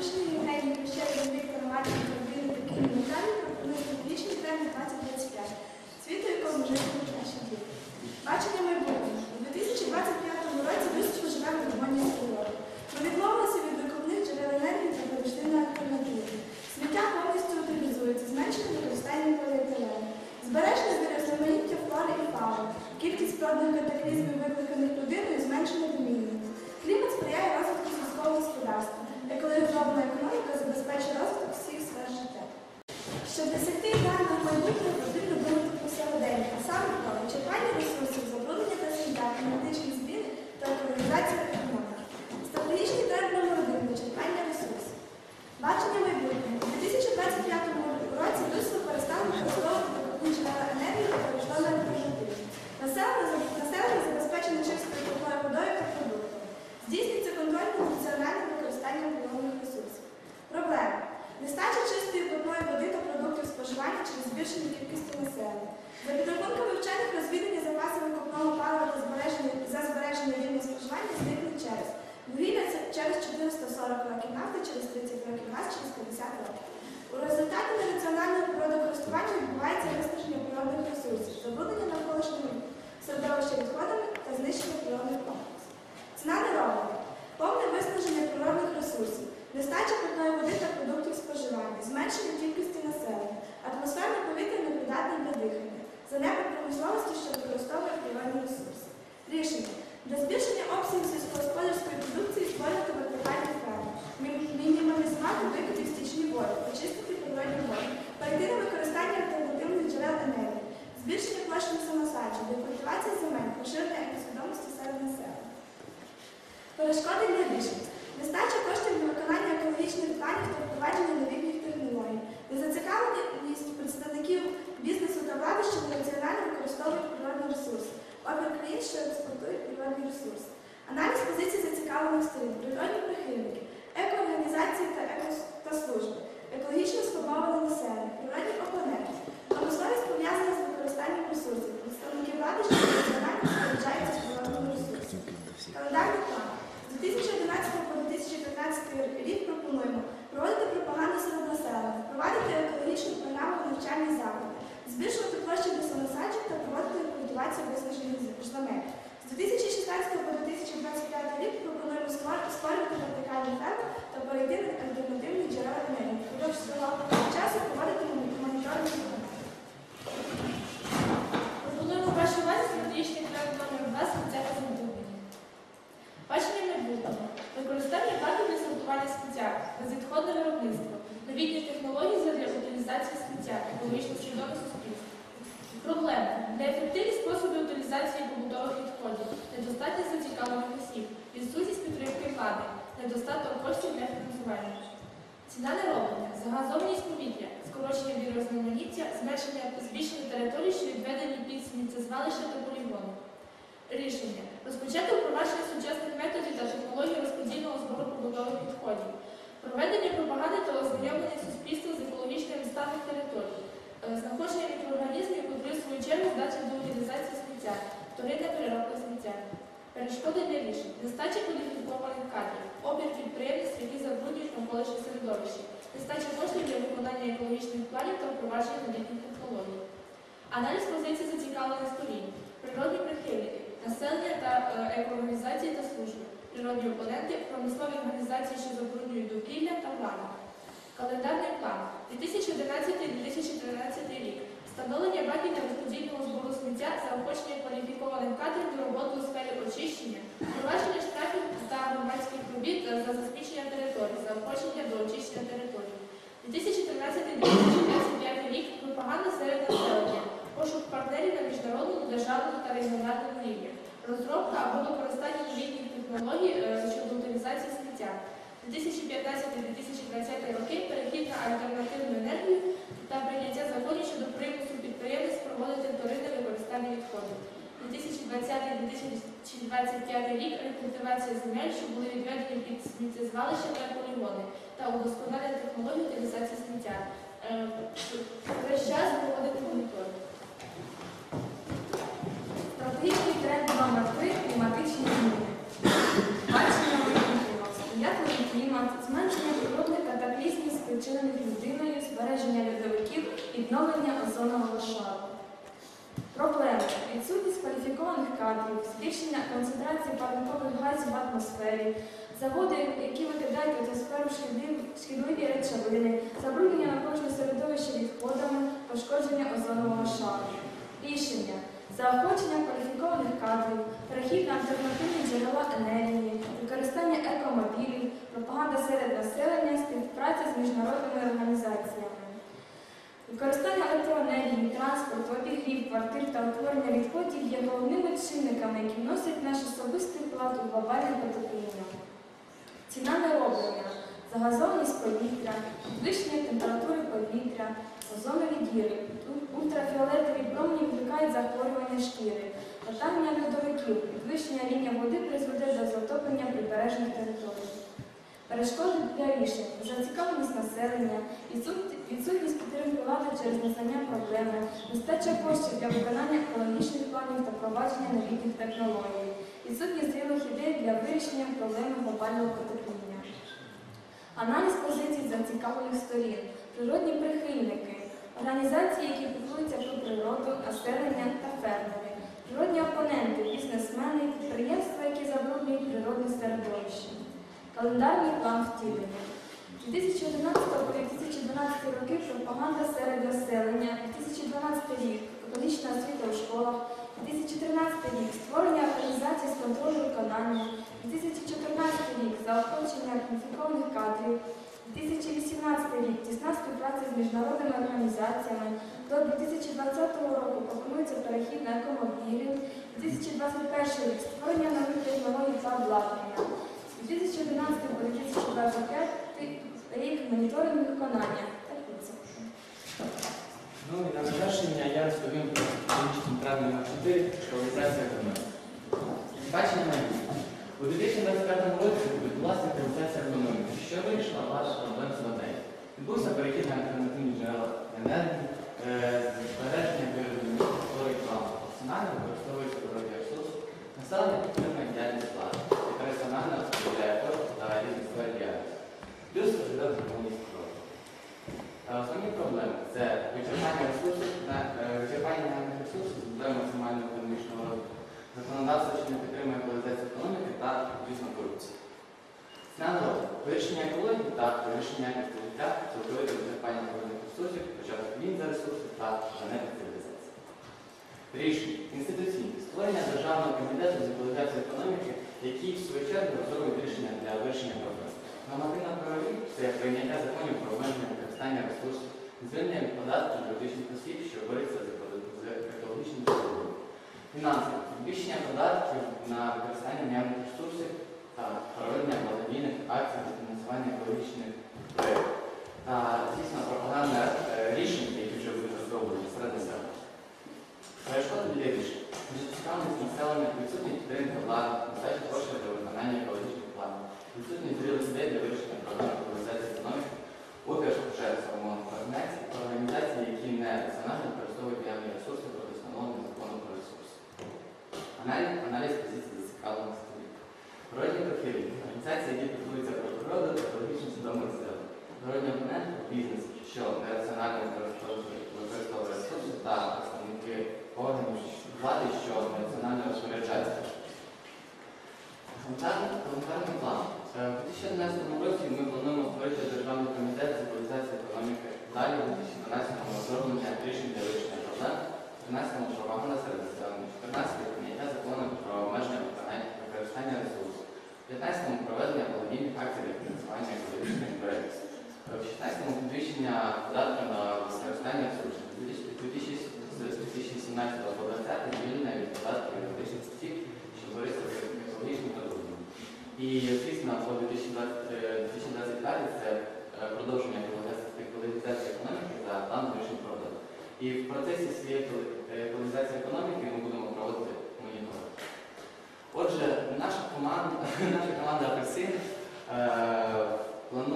Запрошені Євгеній Крещевич, Віктор Марченко, Він такий Михайло пропонує стратегічний тренд 2025. Світу, якому житимуть наші діти. Бачення майбутнього. У 2025 році людство живе в з природою. Ми відмовилися від викопних джерел енергії та перейшли на альтернативи. Сміття повністю утилізується, зменшено використання поліетилену. Збереження різноманіття флори і фауни. Кількість природних катаклізмів, викликаних людиною, зменшена до мінімуму. Клімат сприяє розвитку сільського господарства. Екологізована економіка забезпечує розвиток всіх сфер життя. Щоб досягти ідеального майбутнього, потрібно думати про сьогодення, а саме про вичерпання ресурсів, забруднення та сміття, кліматичні зміни та екологізацію економіки. Стратегічний тренд номер один вичерпання ресурсів. Бачення майбутнього. У 2025 році людство перестало використовувати викопні джерела енергії та перейшло на альтернативи. Населення, населення забезпечено чистою питною водою та продуктами. Здійснюється контроль над національним використанням природних ресурсів. Проблема. Нестача чистої питної води та продуктів споживання через збільшення кількості населення. За підрахунками вчених, розвідання запасів викопного палива та збереження за збереження рівня споживання зникнуть через вугілля це через 440 років нафти, через 30 років газ, через 50 років. У результаті нераціонального природокористування відбувається виснаження природних ресурсів, забруднення навколишнього середовища відходами та знищення природних комплексів. Ціна нероблення. Повне виснаження природних ресурсів, нестача питної води та продуктів споживання, зменшення кількості населення, атмосферне повітря непридатне для дихання, занепад промисловості, що використовує природні ресурси. Рішення. Для збільшення обсягів сільськогосподарської продукції створювати вертикальні ферми, Мі- мінімалізувати викиди в стічні води, очистити природні води, перейти на використання альтернативних джерел енергії, збільшення площі самосаджень, декультивація земель, поширення екосвідомості серед населення. Перешкоди для рішень. Нестача коштів для виконання екологічних планів та впровадження новітніх технологій. Незацікавленість представників бізнесу та влади, що нераціонально використовують природні ресурси. Опір країн, що експортують природні ресурси. Аналіз позицій зацікавлених сторін, природні прихильники, екоорганізації та екос- та служби, екологічно сформоване населення, природні опоненти, промисловість пов'язана з використанням ресурсів, представники влади, що національно спереджаються з природними ресурсами. Календарний план. З 2011 по 2015 рік пропонуємо проводити пропаганду серед населення, проводити екологічну програму навчальні заклади, збільшувати площі лісонасаджень та проводити культивацію виснажених земель. З 2016 по 2025 рік пропонуємо створювати вертикальні ферми та перейти на альтернативні джерела енергії. Впродовж свого часу проводити моніторинг. Пропонуємо вашій увазі стратегічний проект номер 2 сміття та забруднення. Бачення майбутнього. Використання баків для сортування сміття, безвідходне виробництво, новітні технології для утилізації сміття, екологічно свідоме. Проблема. Неефективні способи утилізації побутових відходів, недостатність зацікавлених осіб, відсутність підтримки влади, недостаток коштів для фінансування. Ціна нероблення, загазованість повітря, скорочення біорозноманіття, зменшення збільшення територій, що відведені під сміттєзвалища та полігони. Рішення. Розпочати впровадження сучасних методів та технологій розподільного збору побутових відходів. Проведення пропаганди та ознайомлення суспільства з екологічним станом території. Е, Знаходження мікроорганізмів, які в свою чергу здатні до утилізації сміття, вторинна переробка сміття. Перешкоди для рішень. Нестача кваліфікованих кадрів, обір підприємств, які забруднюють навколишнє середовище, нестача коштів для виконання екологічних планів та впровадження новітніх технологій. Аналіз позицій зацікавлених сторін, природні прихильники, населення та е, екоорганізації та служби, природні опоненти, промислові організації, що забруднюють довкілля та влада. Календарний план 2011-2013 рік. Встановлення баків для розподільного збору сміття, заохочення кваліфікованих кадрів до роботи у сфері очищення, впровадження штрафів та громадських робіт за засмічення територій, заохочення до очищення територій. 2013-2025 рік. Пропаганда серед населення, пошук партнерів на міжнародному, державному та регіональному рівні, розробка або використання новітніх технологій е, щодо утилізації сміття. 2015-2020 роки перехід на альтернативну енергію та прийняття законів щодо примусу підприємств проводити вторинне використання відходів. 2020-2025 рік рекультивація земель, що були відведені під сміттєзвалища та полігони та удосконалення технологій утилізації сміття. Е, Весь час проводити моніторинг. Стратегічний тренд номер 3 кліматичні зміни. Бачення майбутнього. Сприятливий клімат, зменшення зменшення природних катаклізмів, спричинених людиною, збереження льодовиків, відновлення озонового шару. Проблеми відсутність кваліфікованих кадрів, збільшення концентрації парникових газів в атмосфері, заводи, які викидають в атмосферу шкідливі- речовини, забруднення навколишнього середовища відходами, пошкодження озонового шару. Рішення заохочення кваліфікованих кадрів, перехід на альтернативні джерела енергії, використання екомобілів, пропаганда серед населення, співпраця з міжнародними. Використання електроенергії, транспорту, обігрів, квартир та утворення відходів є головними чинниками, які вносять наш особистий вклад у глобальне потепління. Ціна нероблення, загазованість повітря, підвищення температури повітря, озонові діри, ультрафіолетові промені викликають захворювання шкіри, потання льодовиків, підвищення рівня води призведе до затоплення прибережних територій. Перешкоди для рішень, зацікавленість населення, відсут- відсутність підтримки влади через незнання проблеми, нестача коштів для виконання екологічних планів та провадження новітніх технологій, відсутність зрілих ідей для вирішення проблеми глобального потепління. Аналіз позицій зацікавлених сторін, природні прихильники, організації, які піклуються про природу, населення та фермери, природні опоненти, бізнесмени, підприємства, які забруднюють природне середовище. Календарний план втілення. 2011 по 2012 роки пропаганда серед населення, 2012 рік економічна освіта у школах, 2013 рік створення організацій з контролю виконання, 2014 рік заохочення кваліфікованих кадрів, 2018 рік тісна співпраця з міжнародними організаціями. До 2020 року пропонується перехід на екомобілі, 2021 рік створення нових технологій та обладнання. 2011 по 2025 рік моніторинг виконання підсумки. Ну і на завершення я розповім про економічні правильні методи реалізації економіки. Бачення майбутнє. У 2025 році відбулася реалізація економіки, що вирішила багато проблем з. Відбувся перехід на альтернативні джерела енергії, е, збереження біodiверситету плану. Раціонально використовується ресурси, населення законодавство, що не підтримує екологізацію економіки та, звісно, корупція. Ціна. Вирішення екології та вирішення життя, цілковите вичерпання природних ресурсів, початок війн за ресурси та жанетна цивілізація. Рішення. Інституційне. Створення Державного комітету з екологізації економіки, який, в свою чергу, розробить рішення для вирішення проблем. Нормативна правові це прийняття законів про обмеження використання ресурсів, звільнення від податків юридичних осіб, що борються з еко- з екологічним проблемами. Фінанси. Збільшення податків на використання наявних ресурсів та проведення благодійних акцій на фінансування екологічних проєктів. Звісно, пропаганда е, рішень, які вже розроблені серед населення. Перешкоди для рішень. Зацікавленість населення, відсутність підтримки влади, нестача коштів для виконання екологічних планів, відсутність зрілих ідей для вирішення проблем глобалізації економіки, опір через гормон організації, які не раціонально використовують наявні ресурси проти встановлених законом про ресурси. Аналіз, аналіз позицій зацікавлених сторін. Природні прихильники. Організації, які піклуються про природу та екологічну свідомість населення. Природні опоненти бізнес, що нераціонально використовує використовує ресурси та представники органів влади, що національно розпоряджаються. Коментарний план. Е, У 2011 році ми плануємо створити Державний комітет з екологізації економіки. Далі у 2012 розроблення рішень для вирішення проблем, у 13 пропаганда серед населення, у 14 прийняття закону про обмеження виконання використання ресурсів, у 15 проведення благодійних акцій для фінансування екологічних проєктів, Е, в 16 підвищення податку на використання ресурсів, у 2000 з 2017 по 2020 звільнення від податків юридичних осіб, що борються з екологічним продуктом. І, звісно, по 2020 е, 2025 це е, продовження колонізації економіки за планом рішень проблем. І в процесі цієї колонізації економіки ми будемо проводити моніторинг. Отже, наша команда, наша команда апельсин е, планує.